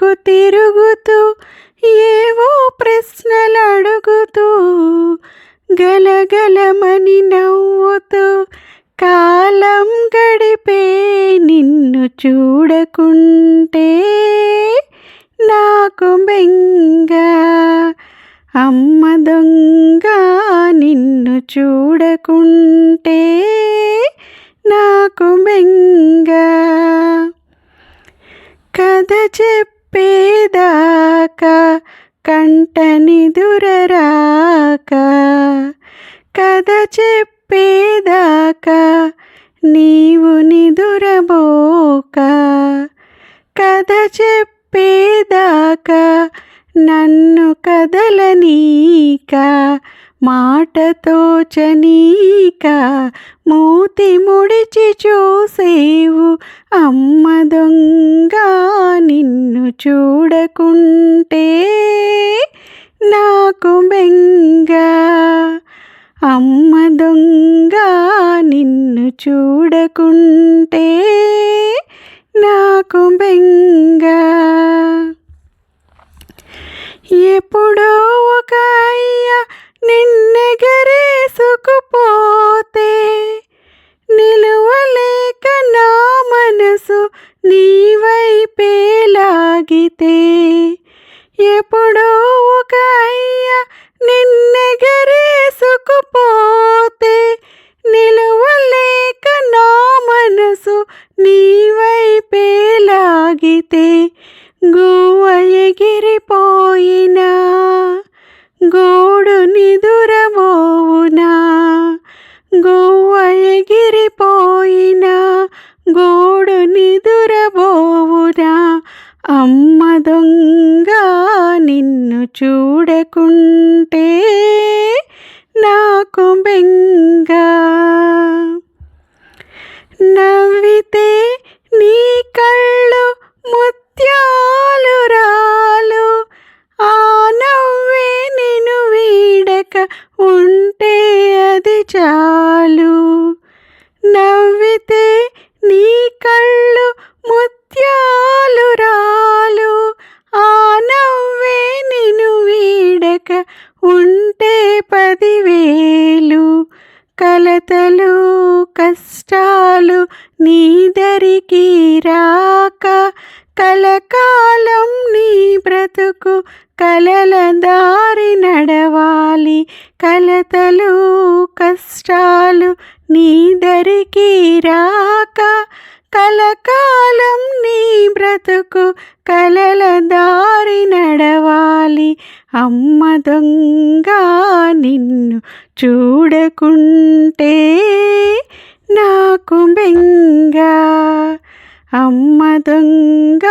కొంగట్టుకు తిరుగుతూ ఏవో ప్రశ్నలు అడుగుతూ గలగలమని నవ్వుతూ కాలం గడిపే నిన్ను చూడకుంటే నాకు బెంగ. అమ్మ దొంగ నిన్ను చూడకుంటే నాకు బెంగ. కథ చెప్పు పేదాక కంటనిదురరాక కథ చెప్పేదాక నీవు నిదురబోక కథ చెప్పేదాక నన్ను కదలనీక మాటతో చనీక మూతి ముడిచి చూసేవు అమ్మ దొంగ చూడకుంటే నాకు బెంగ. అమ్మ దొంగ నిన్ను చూడకుంటే నాకు బెంగ. ఎప్పుడో సాగితే ఎప్పుడో ఒక అయ్య నిన్నెగరేసుకుపోతే నిలువలేక నా మనసు నీ వైపే లాగితే గువ్వ ఎగిరిపోయినా అమ్మ దొంగ నిన్ను చూడకుంటే నాకు బెంగ. నవ్వితే నీ కళ్ళు ముత్యాలు రాలు. ఆ నవ్వే నిన్ను వీడక ఉంటే అది చాలు. నవ్వితే నీ కళ్ళు ఉంటే పదివేలు కలతలు కష్టాలు నీదరికి రాక కలకాలం నీ బ్రతుకు కలల దారి నడవాలి. కలతలు కష్టాలు నీదరికి రాక కలకాలం నీ బ్రతుకు కలల దారి నడవాలి. అమ్మ దొంగ నిన్ను చూడకుంటే నాకు బెంగ. అమ్మ దొంగ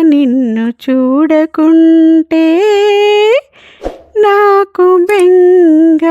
నిన్ను చూడకుంటే నాకు బెంగ.